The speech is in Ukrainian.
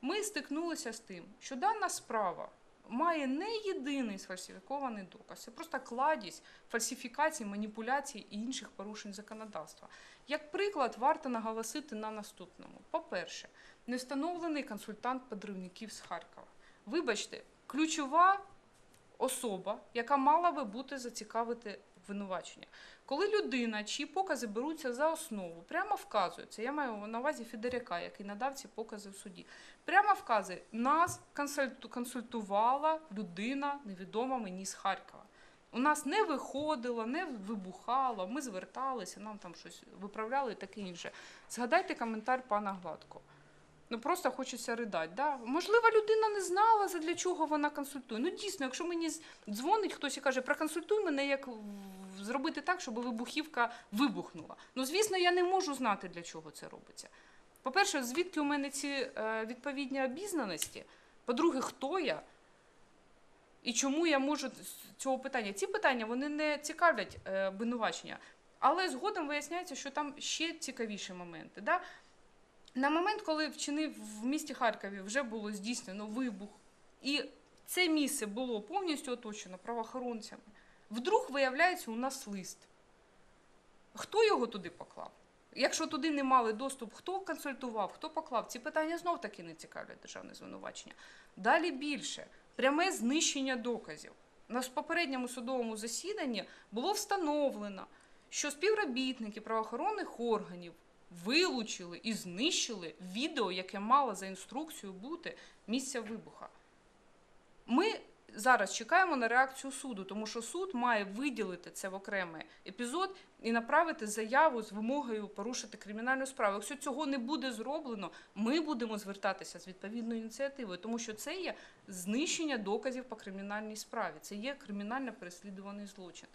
ми стикнулися з тим, що дана справа має не єдиний сфальсифікований доказ, це просто кладість фальсифікацій, маніпуляцій і інших порушень законодавства. Як приклад, варто наголосити на наступному: по-перше, не встановлений консультант подривників з Харкова. Вибачте, ключова особа, яка мала би бути зацікавити обвинувачення. Коли людина, чиї покази беруться за основу, прямо вказується, я маю на увазі Федоряка, який надав ці покази в суді, прямо вказує, нас консультувала людина невідома мені з Харкова. У нас не виходило, не вибухало, ми зверталися, нам там щось виправляли і таке інше. Згадайте коментар пана Гладко. Ну просто хочеться ридати. Да? Можливо, людина не знала, для чого вона консультує. Ну дійсно, якщо мені дзвонить хтось і каже, проконсультуй мене, як зробити так, щоб вибухівка вибухнула. Ну, звісно, я не можу знати, для чого це робиться. По-перше, звідки у мене ці е, відповідні обізнаності? По-друге, хто я? І чому я можу цього питання? Ці питання вони не цікавлять е, обвинувачення, але згодом виясняється, що там ще цікавіші моменти. Да? На момент, коли вчинив в місті Харкові, вже було здійснено вибух, і це місце було повністю оточено правоохоронцями. Вдруг виявляється у нас лист. Хто його туди поклав? Якщо туди не мали доступ, хто консультував, хто поклав? Ці питання знов таки не цікавлять державне звинувачення. Далі більше пряме знищення доказів. На попередньому судовому засіданні було встановлено, що співробітники правоохоронних органів вилучили і знищили відео, яке мало за інструкцією бути місця вибуха. Ми зараз чекаємо на реакцію суду, тому що суд має виділити це в окремий епізод і направити заяву з вимогою порушити кримінальну справу. Якщо цього не буде зроблено, ми будемо звертатися з відповідною ініціативою, тому що це є знищення доказів по кримінальній справі. Це є кримінально переслідуваний злочин.